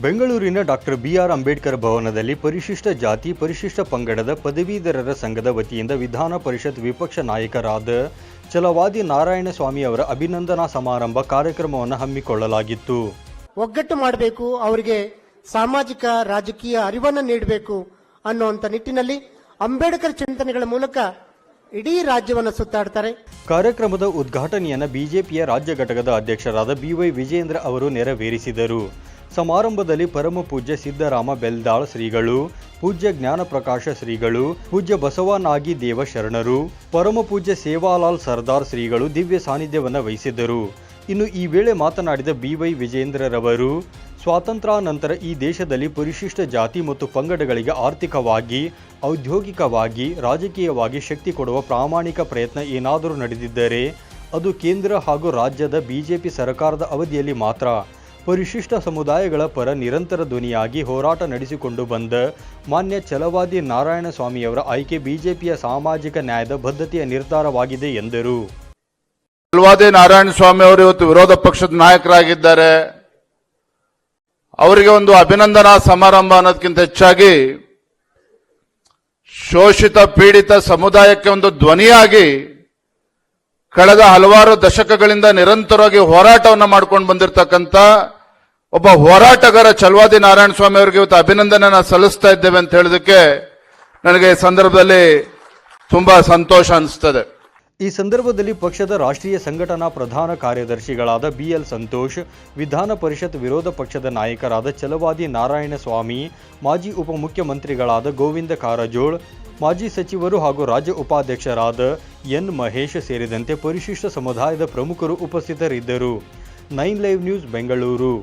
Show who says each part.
Speaker 1: ಬೆಂಗಳೂರಿನ doctor B R Ambedkar ಭವನದಲ್ಲಿ ಪರಿಶಿಷ್ಟ ಜಾತಿ ಪರಿಶಿಷ್ಟ ಪಂಗಡದ ಪದವೀಧರರ ಸಂಘದ ವತಿಯಿಂದ ವಿಧಾನ ಪರಿಷತ್ ವಿಪಕ್ಷ ನಾಯಕರಾದ ಚಲವಾದಿ ನಾರಾಯಣ ಸ್ವಾಮಿ ಅವರ ಅಭಿನಂದನಾ ಸಮಾರಂಭ ಕಾರ್ಯಕ್ರಮವನ್ನು ಹಮ್ಮಿಕೊಳ್ಳಲಾಗಿತ್ತು.
Speaker 2: ಒಗ್ಗಟ್ಟು ಮಾಡಬೇಕು ಅವರಿಗೆ ಸಾಮಾಜಿಕ ರಾಜಕೀಯ ಅರಿವನ್ನು ನೀಡಬೇಕು ಅನ್ನುವಂಥ ನಿಟ್ಟಿನಲ್ಲಿ ಅಂಬೇಡ್ಕರ್ ಚಿಂತನೆಗಳ ಮೂಲಕ ಇಡೀ ರಾಜ್ಯವನ್ನು ಸುತ್ತಾಡ್ತಾರೆ.
Speaker 1: ಕಾರ್ಯಕ್ರಮದ ಉದ್ಘಾಟನೆಯನ್ನು ಬಿಜೆಪಿಯ ರಾಜ್ಯ ಘಟಕದ ಅಧ್ಯಕ್ಷರಾದ ಬಿವೈ ವಿಜೇಂದ್ರ ಅವರು ನೆರವೇರಿಸಿದರು. ಸಮಾರಂಭದಲ್ಲಿ ಪರಮ ಪೂಜ್ಯ ಸಿದ್ದರಾಮ ಬೆಲ್ದಾಳ್ ಶ್ರೀಗಳು, ಪೂಜ್ಯ ಜ್ಞಾನಪ್ರಕಾಶ ಶ್ರೀಗಳು, ಪೂಜ್ಯ ಬಸವನಾಗಿ ದೇವ ಶರಣರು, ಪರಮ ಪೂಜ್ಯ ಸೇವಾಲಾಲ್ ಸರ್ದಾರ್ ಶ್ರೀಗಳು ದಿವ್ಯ ಸಾನ್ನಿಧ್ಯವನ್ನು ವಹಿಸಿದ್ದರು. ಇನ್ನು ಈ ವೇಳೆ ಮಾತನಾಡಿದ ಬಿವೈ ವಿಜೇಂದ್ರರವರು ಸ್ವಾತಂತ್ರ್ಯಾನಂತರ ಈ ದೇಶದಲ್ಲಿ ಪರಿಶಿಷ್ಟ ಜಾತಿ ಮತ್ತು ಪಂಗಡಗಳಿಗೆ ಆರ್ಥಿಕವಾಗಿ, ಔದ್ಯೋಗಿಕವಾಗಿ, ರಾಜಕೀಯವಾಗಿ ಶಕ್ತಿ ಕೊಡುವ ಪ್ರಾಮಾಣಿಕ ಪ್ರಯತ್ನ ಏನಾದರೂ ನಡೆದಿದ್ದರೆ, ಅದು ಕೇಂದ್ರ ಹಾಗೂ ರಾಜ್ಯದ ಬಿಜೆಪಿ ಸರ್ಕಾರದ ಅವಧಿಯಲ್ಲಿ ಮಾತ್ರ. ಪರಿಶಿಷ್ಟ ಸಮುದಾಯಗಳ ಪರ ನಿರಂತರ ಧ್ವನಿಯಾಗಿ ಹೋರಾಟ ನಡೆಸಿಕೊಂಡು ಬಂದ ಮಾನ್ಯ ಚಲವಾದಿ ನಾರಾಯಣ ಸ್ವಾಮಿಯವರ ಆಯ್ಕೆ ಬಿಜೆಪಿಯ ಸಾಮಾಜಿಕ ನ್ಯಾಯದ ಬದ್ಧತೆಯ ನಿರ್ಧಾರವಾಗಿದೆ ಎಂದರು.
Speaker 3: ಚಲವಾದಿ ನಾರಾಯಣ ಸ್ವಾಮಿ ಅವರು ಇವತ್ತು ವಿರೋಧ ಪಕ್ಷದ ನಾಯಕರಾಗಿದ್ದಾರೆ. ಅವರಿಗೆ ಒಂದು ಅಭಿನಂದನಾ ಸಮಾರಂಭ ಅನ್ನೋದಕ್ಕಿಂತ ಹೆಚ್ಚಾಗಿ ಶೋಷಿತ ಪೀಡಿತ ಸಮುದಾಯಕ್ಕೆ ಒಂದು ಧ್ವನಿಯಾಗಿ ಕಳೆದ ಹಲವಾರು ದಶಕಗಳಿಂದ ನಿರಂತರವಾಗಿ ಹೋರಾಟವನ್ನು ಮಾಡ್ಕೊಂಡು ಬಂದಿರತಕ್ಕಂತ ಒಬ್ಬ ಹೋರಾಟಗಾರ ಚಲವಾದಿ ನಾರಾಯಣ ಸ್ವಾಮಿ ಅವರಿಗೆ ಇವತ್ತು ಅಭಿನಂದನೆನ ಸಲ್ಲಿಸ್ತಾ ಇದ್ದೇವೆ ಅಂತ ಹೇಳೋದಕ್ಕೆ ನನಗೆ ಈ ಸಂದರ್ಭದಲ್ಲಿ ತುಂಬಾ ಸಂತೋಷ ಅನಿಸ್ತದೆ.
Speaker 1: ಈ ಸಂದರ್ಭದಲ್ಲಿ ಪಕ್ಷದ ರಾಷ್ಟ್ರೀಯ ಸಂಘಟನಾ ಪ್ರಧಾನ ಕಾರ್ಯದರ್ಶಿಗಳಾದ ಬಿಎಲ್ ಸಂತೋಷ್, ವಿಧಾನ ಪರಿಷತ್ ವಿರೋಧ ಪಕ್ಷದ ನಾಯಕರಾದ ಚಲವಾದಿ ನಾರಾಯಣ ಸ್ವಾಮಿ, ಮಾಜಿ ಉಪಮುಖ್ಯಮಂತ್ರಿಗಳಾದ ಗೋವಿಂದ ಕಾರಜೋಳ್ ಮಾಜಿ ಸಚಿವರು ಹಾಗೂ ರಾಜ್ಯ ಉಪಾಧ್ಯಕ್ಷರಾದ ಎನ್ ಮಹೇಶ್ ಸೇರಿದಂತೆ ಪರಿಶಿಷ್ಟ ಸಮುದಾಯದ ಪ್ರಮುಖರು ಉಪಸ್ಥಿತರಿದ್ದರು. Nine live news Bengaluru.